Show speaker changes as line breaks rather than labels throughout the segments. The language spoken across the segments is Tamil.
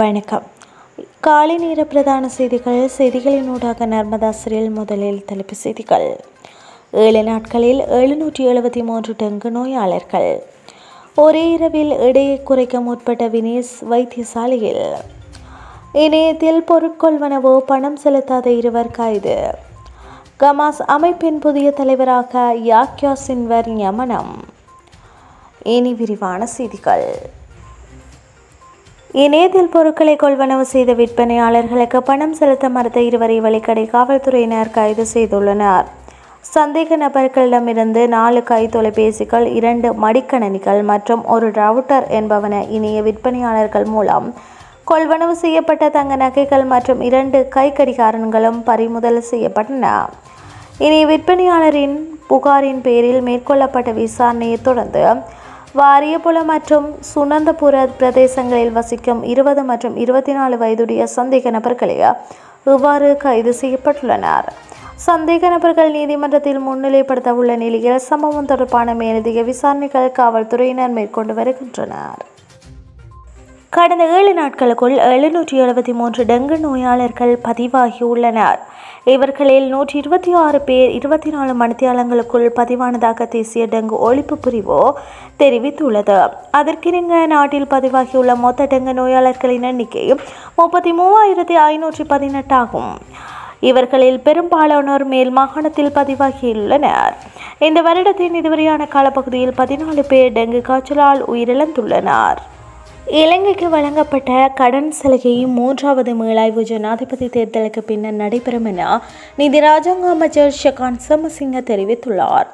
வணக்கம். காலை நேர பிரதான செய்திகள் செய்திகளினூடாக நர்மதா சிறில் முதலில் தலைப்பு செய்திகள். ஏழு நாட்களில் எழுநூற்றி எழுபத்தி மூன்று டெங்கு நோயாளர்கள். ஒரே இரவில் எடையை குறைக்க முற்பட்ட வினேஸ் வைத்தியசாலையில். இணையத்தில் பொருட்கொள்வனவோ பணம் செலுத்தாத இருவர் கைது. கமாஸ் அமைப்பின் புதிய தலைவராக யாக்யா சின்வர் நியமனம். இனி விரிவான செய்திகள். இணையத்தில் பொருட்களை கொள்வனவு செய்த விற்பனையாளர்களுக்கு பணம் செலுத்த மறுத்த இருவரை வழிக்கடை காவல்துறையினர் கைது செய்துள்ளனர். சந்தேக நபர்களிடமிருந்து நாலு கை தொலைபேசிகள் இரண்டு மடிக்கணனிகள் மற்றும் ஒரு ரவுட்டர் என்பவன இணைய விற்பனையாளர்கள் மூலம் கொள்வனவு செய்யப்பட்ட தங்க நகைகள் மற்றும் இரண்டு கை கடிகாரங்களும் பறிமுதல் செய்யப்பட்டன. இனி விற்பனையாளரின் புகாரின் பேரில் மேற்கொள்ளப்பட்ட விசாரணையை தொடர்ந்து வாரியபுல மற்றும் சுனந்தபுர பிரதேசங்களில் வசிக்கும் இருபது மற்றும் இருபத்தி நாலு வயதுடைய சந்தேக நபர்களே இவ்வாறு கைது செய்யப்பட்டுள்ளனர். சந்தேக நபர்கள் நீதிமன்றத்தில் முன்னிலைப்படுத்த உள்ள நிலையில் சம்பவம் தொடர்பான மேலதிக விசாரணைகள் காவல்துறையினர் மேற்கொண்டு வருகின்றனர். கடந்த ஏழு நாட்களுக்குள் எழுநூற்றி எழுபத்தி மூன்று டெங்கு நோயாளர்கள் பதிவாகியுள்ளனர். இவர்களில் நூற்றி இருபத்தி ஆறு பேர் இருபத்தி நாலு மணித்தியாலங்களுக்குள் பதிவானதாக தேசிய டெங்கு ஒழிப்பு பிரிவு தெரிவித்துள்ளது. அதற்கிணங்க நாட்டில் பதிவாகியுள்ள மொத்த டெங்கு நோயாளர்களின் எண்ணிக்கை முப்பத்தி மூவாயிரத்தி ஐநூற்றி பதினெட்டு ஆகும் இவர்களில் பெரும்பாலானோர் மேல் மாகாணத்தில் பதிவாகியுள்ளனர். இந்த வருடத்தின் இதுவரையான காலப்பகுதியில் பதினாலு பேர் டெங்கு காய்ச்சலால் உயிரிழந்துள்ளனர். இலங்கைக்கு வழங்கப்பட்ட கடன் சலுகை மூன்றாவது மீளாய்வு ஜனாதிபதி தேர்தலுக்கு பின்னர் நடைபெறும் என நிதி ராஜாங்க அமைச்சர் ஷகான் சமசிங்க தெரிவித்துள்ளார்.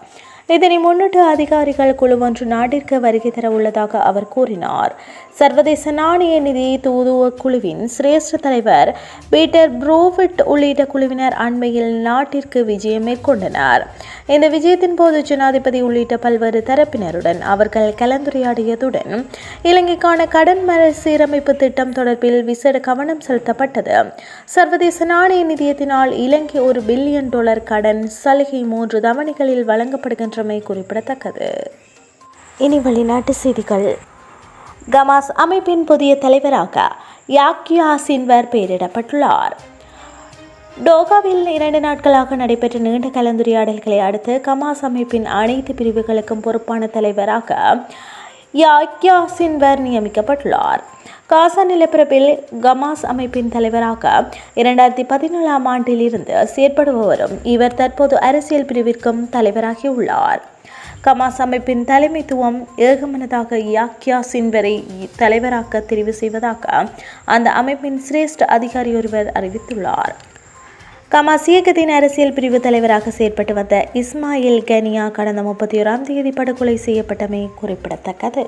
இதனை முன்னிட்டு அதிகாரிகள் குழு ஒன்று நாட்டிற்கு வருகை தர உள்ளதாக அவர் கூறினார். சர்வதேச நாணய நிதி தூதுவ குழுவின் சிரேஷ்ட தலைவர் பீட்டர் புரோவிட் உள்ளிட்ட குழுவினர் அண்மையில் நாட்டிற்கு விஜயம் மேற்கொண்டனர். இந்த விஜயத்தின் போது ஜனாதிபதி உள்ளிட்ட பல்வேறு தரப்பினருடன் அவர்கள் கலந்துரையாடியதுடன் இலங்கைக்கான கடன் மறுசீரமைப்பு திட்டம் தொடர்பில் விசேட கவனம் செலுத்தப்பட்டது. சர்வதேச நாணய நிதியத்தினால் இலங்கை ஒரு பில்லியன் டாலர் கடன் சலுகை மூன்று தவணைகளில் வழங்கப்படுகின்றமை குறிப்பிடத்தக்கது. இனி வெளிநாட்டு செய்திகள். கமாஸ் அமைப்பின் புதிய தலைவராக யாக்யா சின்வர் பெயரிடப்பட்டுள்ளார். டோகாவில் இரண்டு நாட்களாக நடைபெற்ற நீண்ட கலந்துரையாடல்களை அடுத்து கமாஸ் அமைப்பின் அனைத்து பிரிவுகளுக்கும் பொறுப்பான தலைவராக யாக்யா சின்வர் நியமிக்கப்பட்டுள்ளார். காசா நிலப்பரப்பில் கமாஸ் அமைப்பின் தலைவராக இரண்டாயிரத்தி பதினேழாம் ஆண்டில் இருந்து செயற்படுபவரும் இவர் தற்போது அரசியல் பிரிவிற்கும் தலைவராகியுள்ளார். கமாஸ் அமைப்பின் தலைமைத்துவம் ஏகமனதாக யாக்யா சின்வரை தலைவராக தெரிவு செய்வதாக அந்த அமைப்பின் சிரேஷ்ட அதிகாரி ஒருவர் அறிவித்துள்ளார். கமாஸ் இயக்கத்தின் அரசியல் பிரிவு தலைவராக செயற்பட்டு வந்த இஸ்மாயில் கனியா கடந்த முப்பத்தி ஓராம் தேதி படுகொலை செய்யப்பட்டமை குறிப்பிடத்தக்கது.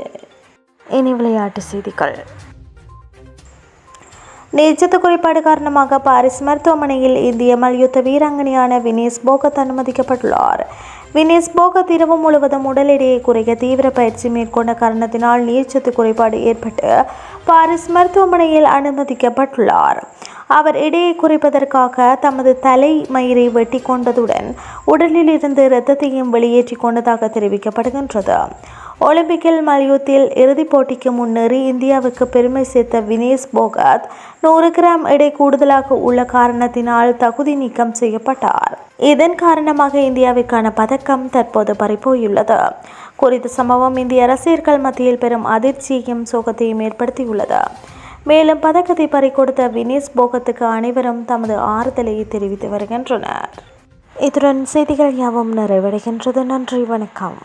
இனி விளையாட்டு செய்திகள். நேச்சத்து குறைபாடு காரணமாக பாரிஸ் மருத்துவமனையில் இந்திய மல்யுத்த வீராங்கனையான வினேஷ் போகத் அனுமதிக்கப்பட்டுள்ளார். வினேஷ் போகத் இரவு முழுவதும் உடல் எடையை குறைக்க தீவிர பயிற்சி மேற்கொண்ட காரணத்தினால் நீர்ச்சத்து குறைபாடு ஏற்பட்டு பாரிஸ் மருத்துவமனையில் அனுமதிக்கப்பட்டுள்ளார். அவர் எடையை குறைப்பதற்காக தமது தலை மயிரை வெட்டி கொண்டதுடன் உடலில் இருந்து இரத்தத்தையும் வெளியேற்றி கொண்டதாக தெரிவிக்கப்படுகின்றது. ஒலிம்பிக்கில் மல்யுத்தில் இறுதிப் போட்டிக்கு முன்னேறி இந்தியாவுக்கு பெருமை சேர்த்த வினேஷ் போகத் நூறு கிராம் எடை கூடுதலாக உள்ள காரணத்தினால் தகுதி நீக்கம் செய்யப்பட்டார். இதன் காரணமாக இந்தியாவிற்கான பதக்கம் தற்போது பறிப்போயுள்ளது குறித்த சம்பவம் இந்திய ரசிகர்கள் மத்தியில் பெரும் அதிர்ச்சியையும் சோகத்தையும் ஏற்படுத்தியுள்ளது. மேலும் பதக்கத்தை பறிக்கொடுத்த வினேஷ் போகத்துக்கு அனைவரும் தமது ஆறுதலை தெரிவித்து வருகின்றனர். இத்துடன் செய்திகள் யாவும் நிறைவடைகின்றது. நன்றி வணக்கம்.